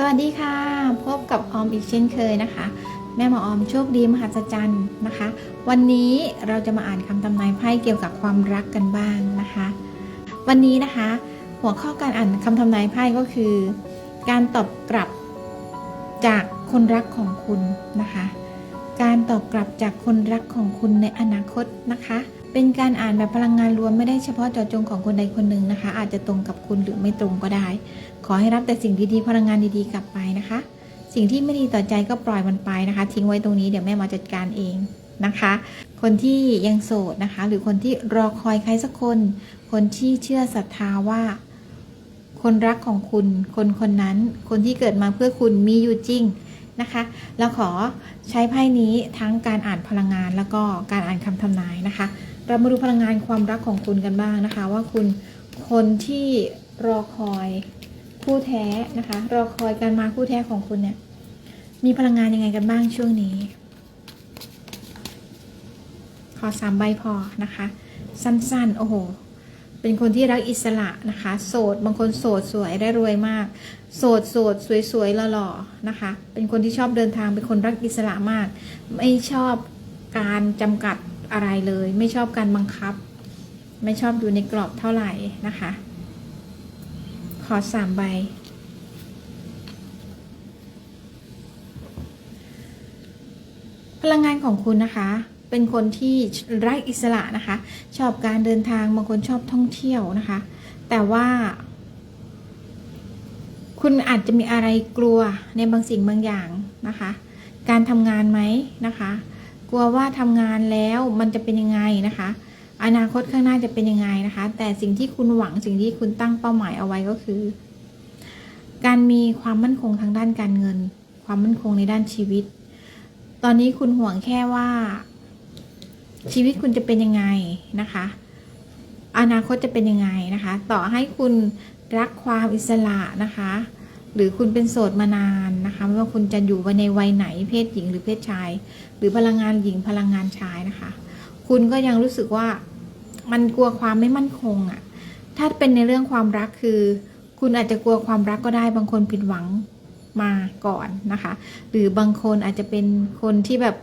สวัสดีค่ะ พบกับออมอีกเช่นเคยนะคะ แม่หมอออมโชคดีมหัศจรรย์นะคะ วันนี้เราจะมาอ่านคำทำนายไพ่เกี่ยวกับความรักกันบ้างนะคะ วันนี้นะคะ หัวข้อการอ่านคำทำนายไพ่ก็คือ การตอบกลับจากคนรักของคุณนะคะ การตอบกลับจากคนรักของคุณในอนาคตนะคะ เป็นการอ่านแบบพลังงานรวมไม่ได้เฉพาะเจาะจงของคนใดคนหนึ่งนะคะ อาจจะตรงกับคุณหรือไม่ตรงก็ได้ ขอให้รับแต่สิ่งดีๆพลังงานดีๆกลับไปนะคะ สิ่งที่ไม่ดีต่อใจก็ปล่อยมันไปนะคะ ทิ้งไว้ตรงนี้เดี๋ยวแม่มาจัดการเองนะคะ คนที่ยังโสดนะคะ หรือคนที่รอคอยใครสักคน คนที่เชื่อศรัทธาว่า คนรักของคุณ คนคนนั้น คนที่เกิดมาเพื่อคุณมีอยู่จริงนะคะเราขอใช้ไพ่นี้ทั้งการอ่านพลังงานแล้วก็การอ่านคำทำนายนะคะ เรามาดูพลังงานความรักของคุณกันบ้างนะคะ ว่าคุณคนที่รอคอย คู่แท้นะคะ รอคอยการมาคู่แท้ของคุณเนี่ย มีพลังงานยังไงกันบ้างช่วงนี้ ขอสามใบพอนะคะ สั้นๆ โอ้โห เป็นคนที่รักอิสระนะคะ โสด บางคนโสดสวยได้รวยมาก โสดโสดสวยๆหล่อๆนะคะ เป็นคนที่ชอบเดินทาง เป็นคนรักอิสระมาก ไม่ชอบการจำกัดอะไรเลย ไม่ชอบการบังคับ ไม่ชอบอยู่ในกรอบเท่าไหร่นะคะ ขอสามใบ พลังงานของคุณนะคะ เป็นคนที่รักอิสระนะคะ ชอบการเดินทางบางคนชอบท่องเที่ยวนะคะ แต่ว่า คุณอาจจะมีอะไรกลัวในบางสิ่งบางอย่างนะคะ การทำงานไหมนะคะ กลัวว่าทำงานแล้วมันจะเป็นยังไงนะคะ อนาคตข้างหน้าจะเป็นยังไงนะคะ แต่สิ่งที่คุณหวังสิ่งที่คุณตั้งเป้าหมายเอาไว้ก็คือ การมีความมั่นคงทางด้านการเงิน ความมั่นคงในด้านชีวิต ตอนนี้คุณห่วงแค่ว่า ชีวิตคุณจะเป็นยังไงนะคะ อนาคตจะเป็นยังไงนะคะ ต่อให้คุณรักความอิสระนะคะ หรือคุณเป็นโสดมานานนะคะไม่ว่าคุณจะอยู่ในวัยไหนเพศหญิงหรือเพศชาย หรือพลังงานหญิงพลังงานชายนะคะ คุณก็ยังรู้สึกว่า มันกลัวความไม่มั่นคงอะ่ะ ถ้าเป็นในเรื่องความรักคือ คุณอาจจะกลัวความรักก็ได้บางคนผิดหวังมาก่อนนะคะ หรือบางคนอาจจะเป็นคนที่แบบ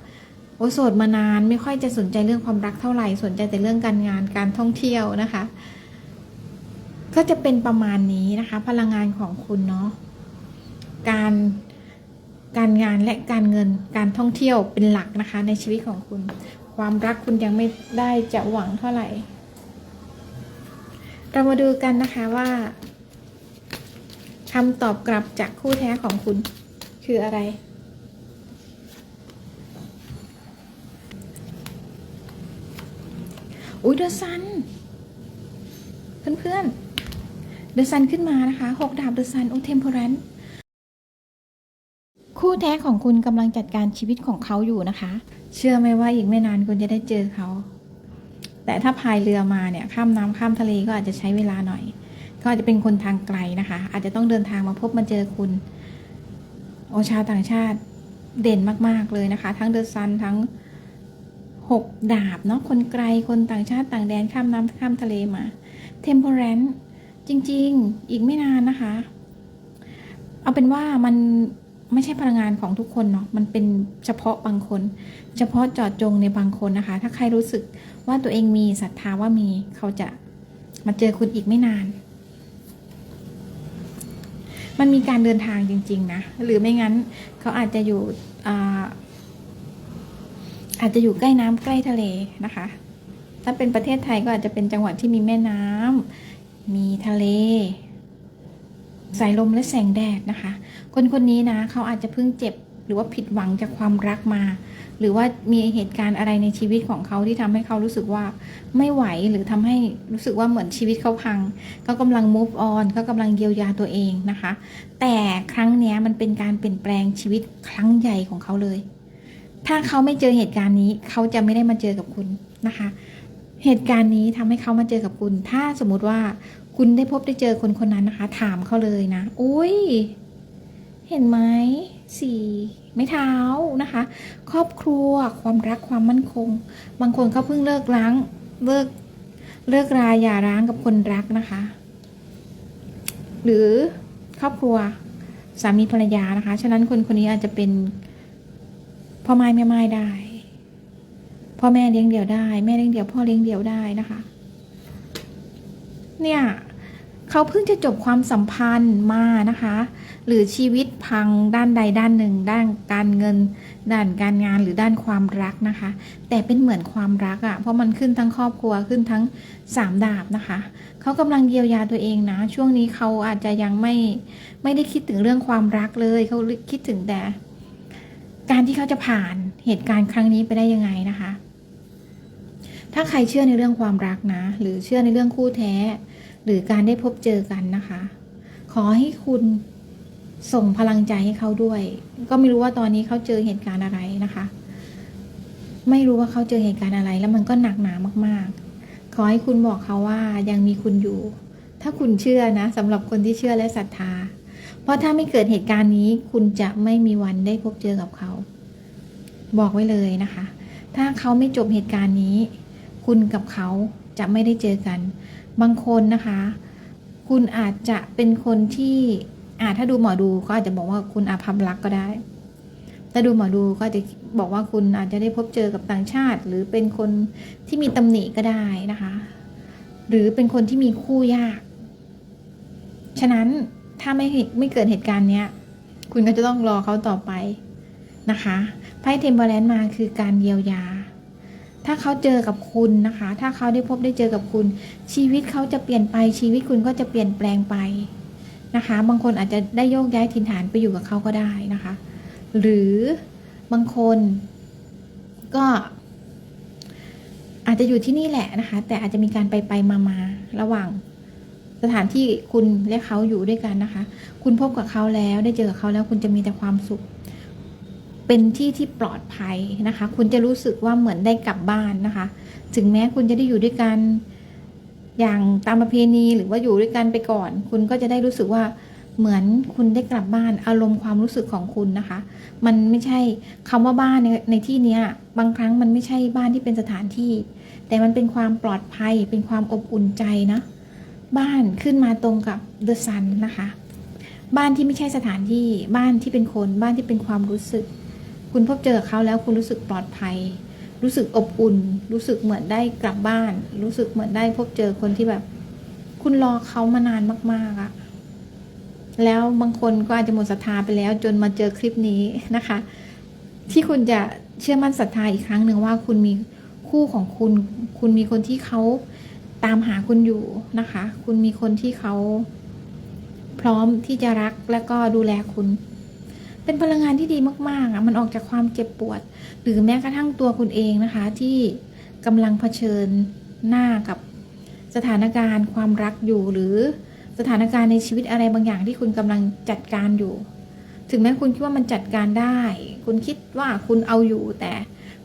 โอโสดมานานไม่ค่อยจะสนใจเรื่องความรักเท่าไหร่สนใจแต่เรื่องการงานการท่องเที่ยวนะคะ ก็จะเป็นประมาณนี้นะคะ พลังงานของคุณเนาะการการงานและการเงินการท่องเที่ยวเป็นหลักนะคะ ในชีวิตของคุณ ความรักคุณยังไม่ได้จะหวังเท่าไหร่ เรามาดูกันนะคะว่าคำตอบกลับจากคู่แท้ของคุณคืออะไร อุ้ยเดอะซัน เพื่อนๆ เดอะซันขึ้นมานะคะหกดาบเดอะซันโอเทมเพอรันคู่แท้ของคุณกำลังจัดการชีวิตของเขาอยู่นะคะ เชื่อไหมว่าอีกไม่นานคุณจะได้เจอเขา แต่ถ้าพายเรือมาเนี่ยข้ามน้ำข้ามทะเลก็อาจจะใช้เวลาหน่อย ก็อาจจะเป็นคนทางไกลนะคะ อาจจะต้องเดินทางมาพบมาเจอคุณ โอชาวต่างชาติเด่นมากๆเลยนะคะ ทั้งเดอะซันทั้งหกดาบเนาะคนไกลคนต่างชาติต่างแดนข้ามน้ำข้ามทะเลมาเทมเพ r รนจริง ๆ อีกไม่นานนะคะ เอาเป็นว่ามัน ไม่ใช่พลังงานของทุกคนเนาะมันเป็นเฉพาะบางคน เฉพาะจาะจงในบางคนนะคะ ถ้าใครรู้สึกว่าตัวเองมีศรัทธาว่ามีเขาจะมาเจอคุณอีกไม่นาน มันมีการเดินทางจริง ๆ นะ หรือไม่งั้นเขาอาจจะอยู่อาอาจจะอยู่ใกล้น้ำใกล้ทะเลนะคะ ถ้าเป็นประเทศไทยก็อาจจะเป็นจังหวัดที่มีแม่น้ำมีทะเล สายลมและแสงแดดนะคะ คนคนนี้นะเขาอาจจะเพิ่งเจ็บหรือว่าผิดหวังจากความรักมา หรือว่ามีเหตุการณ์อะไรในชีวิตของเขาที่ทำให้เขารู้สึกว่าไม่ไหวหรือทำให้รู้สึกว่าเหมือนชีวิตเขาพังเขากำลัง move on เขากำลังเยียวยาตัวเองนะคะ แต่ครั้งนี้มันเป็นการเปลี่ยนแปลงชีวิตครั้งใหญ่ของเขาเลย ถ้าเขาไม่เจอเหตุการณ์นี้ เขาจะไม่ได้มาเจอกับคุณนะคะ เหตุการณ์นี้ทำให้เขามาเจอกับคุณ ถ้าสมมุติว่า คุณได้พบได้เจอคนคนนั้นนะคะ ถามเขาเลยนะอุ้ยเห็นไหมสี่ไม่เท้านะคะ ครอบครัวความรักความมั่นคง บางคนเขาเพิ่งเลิกร้างเลิกเลิกราอย่าร้างกับคนรักนะคะ หรือครอบครัวสามีภรรยานะคะ ฉะนั้นคนคนนี้อาจจะเป็นพ่อไม้แม่ไม้ได้ พ่อแม่เลี้ยงเดี่ยวได้ แม่เลี้ยงเดี่ยวพ่อเลี้ยงเดี่ยวได้นะคะ เนี่ยเขาเพิ่งจะจบความสัมพันธ์มานะคะ หรือชีวิตพังด้านใดด้านหนึ่ง ด้านการเงิน ด้านการงานหรือด้านความรักนะคะ แต่เป็นเหมือนความรักอะ่ะเพราะมันขึ้นทั้งครอบครัวขึ้นทั้งสามดาบนะคะเขากำลังเยียวยาตัวเองนะ ช่วงนี้เขาอาจจะยังไม่ไม่ได้คิดถึงเรื่องความรักเลยเขาคิดถึงแต่ การที่เขาจะผ่านเหตุการณ์ครั้งนี้ไปได้ยังไงนะคะ ถ้าใครเชื่อในเรื่องความรักนะ หรือเชื่อในเรื่องคู่แท้ หรือการได้พบเจอกันนะคะ ขอให้คุณส่งพลังใจให้เขาด้วย ก็ไม่รู้ว่าตอนนี้เขาเจอเหตุการณ์อะไรนะคะ ไม่รู้ว่าเขาเจอเหตุการณ์อะไร แล้วมันก็หนักหนามากๆ ขอให้คุณบอกเขาว่ายังมีคุณอยู่ ถ้าคุณเชื่อนะสำหรับคนที่เชื่อและศรัทธา เพราะถ้าไม่เกิดเหตุการณ์นี้ คุณจะไม่มีวันได้พบเจอกับเขา บอกไว้เลยนะคะ ถ้าเขาไม่จบเหตุการณ์นี้ คุณกับเขาจะไม่ได้เจอกัน บางคนนะคะ คุณอาจจะเป็นคนที่อาถ้าดูหมอดูก็อาจจะบอกว่าคุณอาภัพรักก็ได้ถ้าดูหมอดูก็จะบอกว่าคุณอาจจะได้พบเจอกับต่างชาติ หรือเป็นคนที่มีตำหนิก็ได้นะคะ หรือเป็นคนที่มีคู่ยาก ฉะนั้นถ้าไม่ไม่เกิดเหตุการณ์เนี้ย คุณก็จะต้องรอเขาต่อไปนะคะไพ่เทมเบอร์แลนด์มาคือการเยียวยา ถ้าเขาเจอกับคุณนะคะ ถ้าเขาได้พบได้เจอกับคุณ ชีวิตเขาจะเปลี่ยนไป ชีวิตคุณก็จะเปลี่ยนแปลงไปนะคะ บางคนอาจจะได้โยกย้ายถิ่นฐานไปอยู่กับเขาก็ได้นะคะ หรือบางคนก็อาจจะอยู่ที่นี่แหละนะคะ แต่อาจจะมีการไปไปมามาระหว่างสถานที่คุณและเขาอยู่ด้วยกันนะคะ คุณพบกับเขาแล้วได้เจอกับเขาแล้วคุณจะมีแต่ความสุข เป็นที่ที่ปลอดภัยนะคะ คุณจะรู้สึกว่าเหมือนได้กลับบ้านนะคะ ถึงแม้คุณจะได้อยู่ด้วยกันอย่างตามประเพณีหรือว่าอยู่ด้วยกันไปก่อน คุณก็จะได้รู้สึกว่าเหมือนคุณได้กลับบ้านอารมณ์ความรู้สึกของคุณนะคะ มันไม่ใช่คำว่าบ้านในในที่เนี้ยบางครั้งมันไม่ใช่บ้านที่เป็นสถานที่ แต่มันเป็นความปลอดภัย เป็นความอบอุ่นใจนะ บ้านขึ้นมาตรงกับเดอะซันนะคะ บ้านที่ไม่ใช่สถานที่บ้านที่เป็นคนบ้านที่เป็นความรู้สึก คุณพบเจอเขาแล้วคุณรู้สึกปลอดภัย รู้สึกอบอุ่น รู้สึกเหมือนได้กลับบ้าน รู้สึกเหมือนได้พบเจอคนที่แบบ คุณรอเขามานานมาก ๆอะแล้วบางคนก็อาจจะหมดศรัทธาไปแล้ว จนมาเจอคลิปนี้นะคะ ที่คุณจะเชื่อมั่นศรัทธาอีกครั้งหนึ่งว่าคุณมีคู่ของคุณ คุณมีคนที่เขาตามหาคุณอยู่นะคะ คุณมีคนที่เขาพร้อมที่จะรักและก็ดูแลคุณ เป็นพลังงานที่ดีมากๆอะมันออกจากความเจ็บปวด หรือแม้กระทั่งตัวคุณเองนะคะ ที่กำลังเผชิญหน้ากับสถานการณ์ความรักอยู่ หรือสถานการณ์ในชีวิตอะไรบางอย่างที่คุณกำลังจัดการอยู่ ถึงแม้คุณคิดว่ามันจัดการได้ คุณคิดว่าคุณเอาอยู่แต่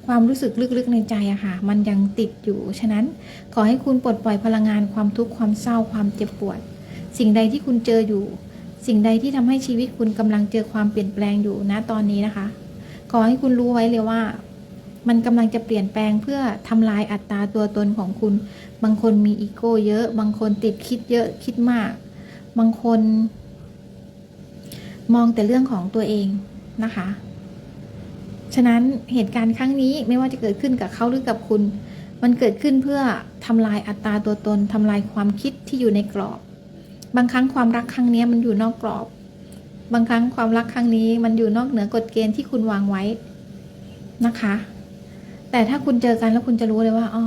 ความรู้สึกลึกๆในใจอะค่ะ มันยังติดอยู่ ฉะนั้นขอให้คุณปลดปล่อยพลังงานความทุกข์ความเศร้าความเจ็บปวด สิ่งใดที่คุณเจออยู่ สิ่งใดที่ทำให้ชีวิตคุณกำลังเจอความเปลี่ยนแปลงอยู่ณตอนนี้นะคะ ขอให้คุณรู้ไว้เลยว่า มันกำลังจะเปลี่ยนแปลงเพื่อทำลายอัตราตัวตนของคุณ บางคนมีอีโก้เยอะ บางคนติดคิดเยอะคิดมาก บางคน มองแต่เรื่องของตัวเองนะคะ ฉะนั้นเหตุการณ์ครั้งนี้ไม่ว่าจะเกิดขึ้นกับเขาหรือกับคุณ มันเกิดขึ้นเพื่อทำลายอัตราตัวตนทำลายความคิดที่อยู่ในกรอบ บางครั้งความรักครั้งนี้มันอยู่นอกกรอบ บางครั้งความรักครั้งนี้มันอยู่นอกเหนือกฎเกณฑ์ที่คุณวางไว้นะคะ แต่ถ้าคุณเจอกันแล้วคุณจะรู้เลยว่าอ๋อ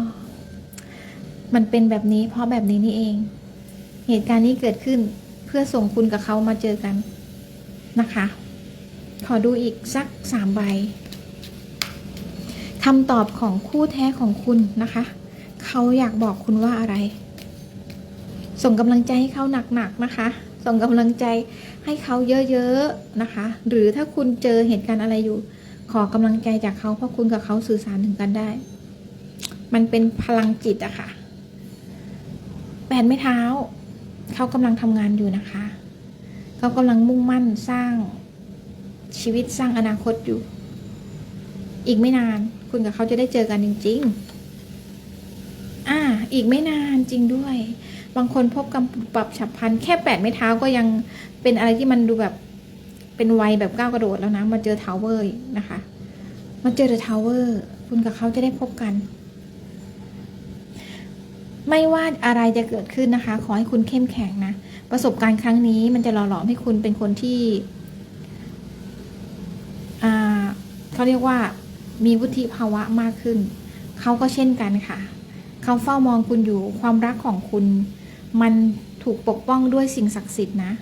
มันเป็นแบบนี้ เพราะแบบนี้นี่เอง เหตุการณ์นี้เกิดขึ้นเพื่อส่งคุณกับเขามาเจอกันนะคะ ขอดูอีกสักสามใบคำตอบของคู่แท้ของคุณนะคะ เขาอยากบอกคุณว่าอะไร ส่งกำลังใจให้เขาหนักๆนะคะ ส่งกำลังใจให้เขาเยอะๆนะคะ หรือถ้าคุณเจอเหตุการณ์อะไรอยู่ ขอกำลังใจจากเขาเพราะคุณกับเขาสื่อสารถึงกันได้ มันเป็นพลังจิตอะค่ะแปดไม้เท้า เขากำลังทำงานอยู่นะคะ เขากำลังมุ่งมั่นสร้างชีวิตสร้างอนาคตอยู่ อีกไม่นาน คุณกับเขาจะได้เจอกันจริง ๆ อ่า อีกไม่นานจริงด้วย บางคนพบกับปรับฉับพลันแค่แปดไม้เท้าก็ยังเป็นอะไรที่มันดูแบบเป็นวัยแบบก้าวกระโดดแล้วนะมาเจอทาวเวอร์นะคะมาเจอเดอะทาวเวอร์คุณกับเขาจะได้พบกัน ไม่ว่าอะไรจะเกิดขึ้นนะคะ ขอให้คุณเข้มแข็งนะประสบการณ์ครั้งนี้มันจะหล่อหลอมให้คุณเป็นคนที่อ่าเขาเรียกว่ามีวุฒิภาวะมากขึ้น เขาก็เช่นกันค่ะ เขาเฝ้ามองคุณอยู่ความรักของคุณ มันถูกปกป้องด้วยสิ่งศักดิ์สิทธิ์นะ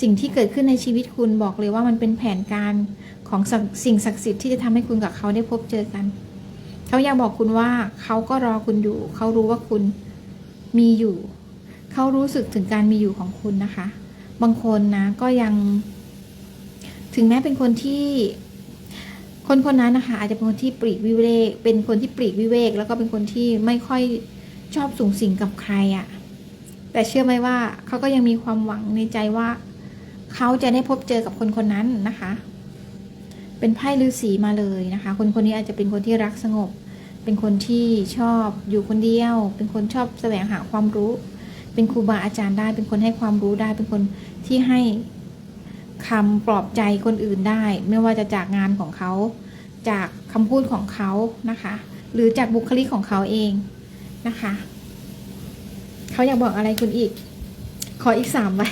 สิ่งที่เกิดขึ้นในชีวิตคุณบอกเลยว่ามันเป็นแผนการของสิ่งศักดิ์สิทธิ์ที่จะทำให้คุณกับเขาได้พบเจอกัน เขาอยากบอกคุณว่าเขาก็รอคุณอยู่ เขารู้ว่าคุณมีอยู่ เขารู้สึกถึงการมีอยู่ของคุณนะคะ บางคนนะก็ยัง ถึงแม้เป็นคนที่คนคนนั้นนะคะอาจจะเป็นคนที่ปลีกวิเวก เป็นคนที่ปลีกวิเวก แล้วก็เป็นคนที่ไม่ค่อยชอบสูงสิงกับใครอะ่ะ แต่เชื่อไหมว่าเขาก็ยังมีความหวังในใจว่า เขาจะได้พบเจอกับคนคนนั้นนะคะ เป็นไพ่ฤาษีมาเลยนะคะ คนคนนี้อาจจะเป็นคนที่รักสงบ เป็นคนที่ชอบอยู่คนเดียว เป็นคนชอบแสวงหาความรู้ เป็นครูบาอาจารย์ได้ เป็นคนให้ความรู้ได้ เป็นคนที่ให้คำปลอบใจคนอื่นได้ ไม่ว่าจะจากงานของเขา จากคำพูดของเขานะคะ หรือจากบุคลิกของเขาเองนะคะ เขาอยากบอกอะไรคุณอีก ขออีกสามใบ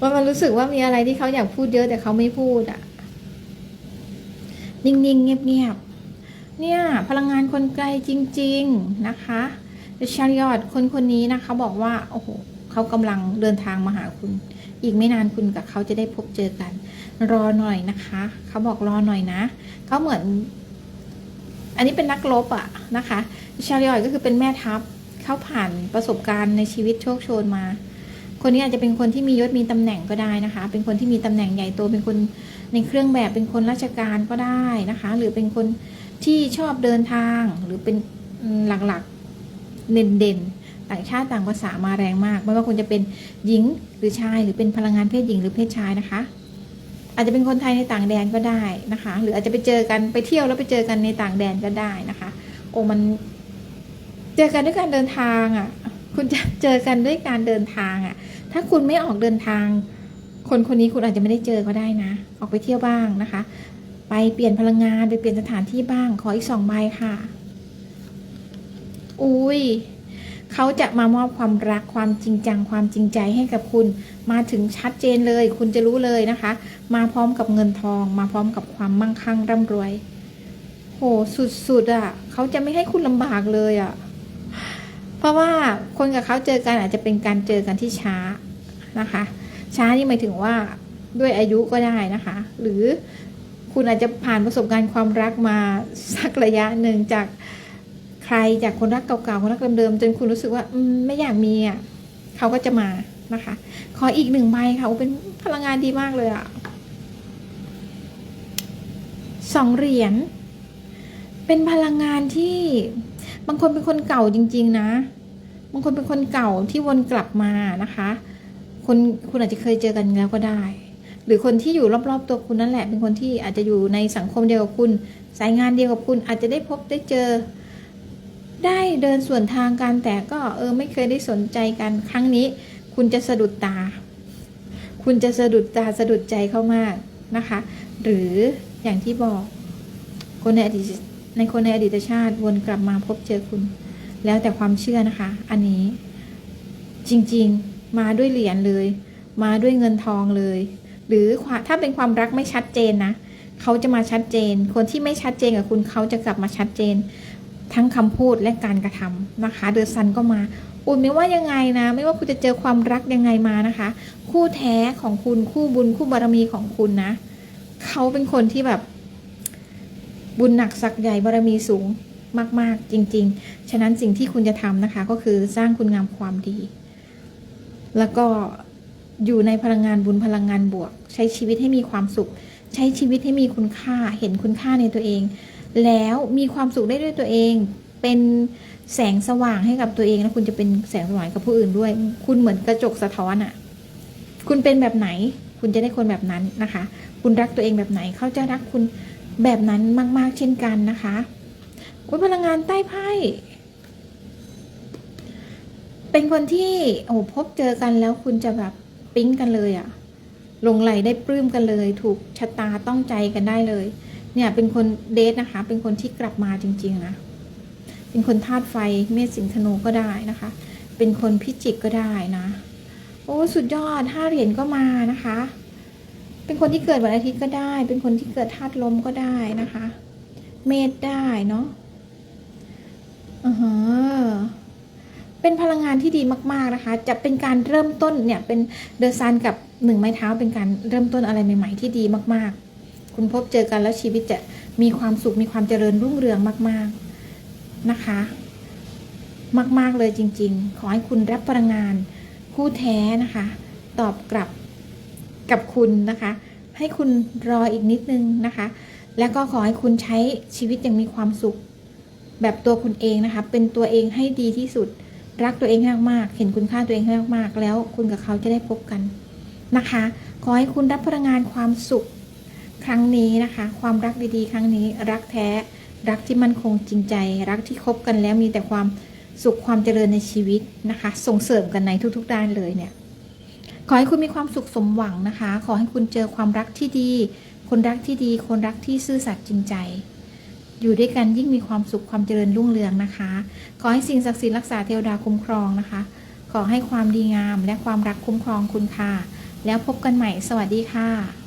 ว่ามันรู้สึกว่ามีอะไรที่เขาอยากพูดเยอะแต่เขาไม่พูดอะ่ะ นิ่งๆ เงียบๆ เนี่ย พลังงานคนไกลจริง ๆนะคะชาริออดคนคนนี้นะคะ บอกว่า โอ้โหเขากำลังเดินทางมาหาคุณ อีกไม่นานคุณกับเขาจะได้พบเจอกัน รอหน่อยนะคะ เขาบอกรอหน่อยนะ เขาเหมือน อันนี้เป็นนักรบอะนะคะชาริออดก็คือเป็นแม่ทัพ เขาผ่านประสบการณ์ในชีวิตโชคโชนมา คนนี้อาจจะเป็นคนที่มียศมีตำแหน่งก็ได้นะคะ เป็นคนที่มีตำแหน่งใหญ่โตเป็นคนในเครื่องแบบเป็นคนราชการก็ได้นะคะ หรือเป็นคนที่ชอบเดินทางหรือเป็นหลักๆเด่นๆต่างชาติต่างภาษามาแรงมาก ไม่ว่าคุณจะเป็นหญิงหรือชาย หรือเป็นพลังงานเพศหญิงหรือเพศชายนะคะ อาจจะเป็นคนไทยในต่างแดนก็ได้นะคะ หรืออาจจะไปเจอกันไปเที่ยวแล้วไปเจอกันในต่างแดนก็ได้นะคะ โอ้มัน เจอกันด้วยการเดินทางอะ คุณจะเจอกันด้วยการเดินทางอะ ถ้าคุณไม่ออกเดินทาง คนคนนี้คุณอาจจะไม่ได้เจอก็ได้นะ ออกไปเที่ยวบ้างนะคะ ไปเปลี่ยนพลังงานไปเปลี่ยนสถานที่บ้าง ขออีกสองใบค่ะ อุ้ยเขาจะมามอบความรักความจริงจังความจริงใจให้กับคุณ มาถึงชัดเจนเลย คุณจะรู้เลยนะคะ มาพร้อมกับเงินทอง มาพร้อมกับความมั่งคั่งร่ำรวย โหสุดๆอะ เขาจะไม่ให้คุณลำบากเลยอะ ราะว่าคนกับเขาเจอกันอาจจะเป็นการเจอกันที่ช้านะคะ ช้านี่หมายถึงว่าด้วยอายุก็ได้นะคะ หรือคุณอาจจะผ่านประสบการณ์ความรักมาสักระยะหนึ่งจากใครจากคนรักเก่าๆคนรักเดิมๆจนคุณรู้สึกว่าอมไม่อยากมีอะเขาก็จะมานะคะ ขออีกหนึ่งใบค่ะเป็นพลังงานดีมากเลยอะสองเหรียญเป็นพลังงานที่ บางคนเป็นคนเก่าจริง ๆ นะ บางคนเป็นคนเก่าที่วนกลับมานะคะ คนคุณอาจจะเคยเจอกันแล้วก็ได้ หรือคนที่อยู่รอบๆตัวคุณนั่นแหละ เป็นคนที่อาจจะอยู่ในสังคมเดียวกับคุณ สายงานเดียวกับคุณอาจจะได้พบได้เจอ ได้เดินส่วนทางกันแต่ก็เออไม่เคยได้สนใจกันครั้งนี้ คุณจะสะดุดตา คุณจะสะดุดตาสะดุดใจเขามากนะคะ หรืออย่างที่บอกคนในอดีต ในคนในอดีตชาติวนกลับมาพบเจอคุณ แล้วแต่ความเชื่อนะคะ อันนี้ จริงๆ มาด้วยเหรียญเลย มาด้วยเงินทองเลย หรือถ้าเป็นความรักไม่ชัดเจนนะเขาจะมาชัดเจน คนที่ไม่ชัดเจนกับคุณเขาจะกลับมาชัดเจน ทั้งคำพูดและการกระทำนะคะ เดอะซันก็มาอุ่นไม่ว่ายังไงนะ ไม่ว่าคุณจะเจอความรักยังไงมานะคะ คู่แท้ของคุณคู่บุญคู่บารมีของคุณนะ เขาเป็นคนที่แบบ บุญหนักสักใหญ่บารมีสูงมาก ๆ จริง ๆ ฉะนั้นสิ่งที่คุณจะทำนะคะ ก็คือสร้างคุณงามความดี แล้วก็อยู่ในพลังงานบุญพลังงานบวก ใช้ชีวิตให้มีความสุข ใช้ชีวิตให้มีคุณค่าเห็นคุณค่าในตัวเอง แล้วมีความสุขได้ด้วยตัวเอง เป็นแสงสว่างให้กับตัวเองแล้วคุณจะเป็นแสงสว่างกับผู้อื่นด้วย คุณเหมือนกระจกสะท้อนอะ่ะ คุณเป็นแบบไหน คุณจะได้คนแบบนั้นนะคะ คุณรักตัวเองแบบไหน เขาจะรักคุณ แบบนั้นมาก ๆ เช่นกันนะคะคุณพลังงานใต้ไพ่เป็นคนที่โอ้พบเจอกันแล้วคุณจะแบบปิ๊งกันเลยอะหลงไหลได้ปลื้มกันเลย ถูกชะตาต้องใจกันได้เลย เนี่ยเป็นคนเดทนะคะ เป็นคนที่กลับมาจริง ๆ นะ เป็นคนธาตุไฟเมษสิงธนูก็ได้นะคะ เป็นคนพิจิกก็ได้นะ โอ้สุดยอดห้าเหรียญก็มานะคะ เป็นคนที่เกิดวันอาทิตย์ก็ได้ เป็นคนที่เกิดธาตุลมก็ได้นะคะ เมษได้เนาะอือฮะเป็นพลังงานที่ดีมากๆนะคะ จะเป็นการเริ่มต้นเนี่ยเป็นเดอะซันกับหนึ่งไม้เท้าเป็นการเริ่มต้นอะไรใหม่ ๆ ที่ดีมากๆ คุณพบเจอกันแล้วชีวิตจะมีความสุขมีความเจริญรุ่งเรืองมาก ๆนะคะ มากๆเลยจริง ๆ ขอให้คุณรับพลังงานคู่แท้นะคะ ตอบกลับ กับคุณนะคะ ให้คุณรออีกนิดนึงนะคะ แล้วก็ขอให้คุณใช้ชีวิตอย่างมีความสุข แบบตัวคุณเองนะคะ เป็นตัวเองให้ดีที่สุด รักตัวเองให้มากๆเห็นคุณค่าตัวเองให้มากๆแล้วคุณกับเขาจะได้พบกันนะคะ ขอให้คุณรับพลังงานความสุขครั้งนี้นะคะ ความรักดีๆ ครั้งนี้รักแท้ รักที่มั่นคงจริงใจ รักที่คบกันแล้วมีแต่ความสุขความเจริญในชีวิตนะคะ ส่งเสริมกันในทุกๆด้านเลยเนี่ย ขอให้คุณมีความสุขสมหวังนะคะ ขอให้คุณเจอความรักที่ดี คนรักที่ดี คนรักที่ซื่อสัตย์จริงใจ อยู่ด้วยกันยิ่งมีความสุขความเจริญรุ่งเรืองนะคะ ขอให้สิ่งศักดิ์สิทธิ์รักษาเทวดาคุ้มครองนะคะ ขอให้ความดีงามและความรักคุ้มครองคุณค่ะ แล้วพบกันใหม่ สวัสดีค่ะ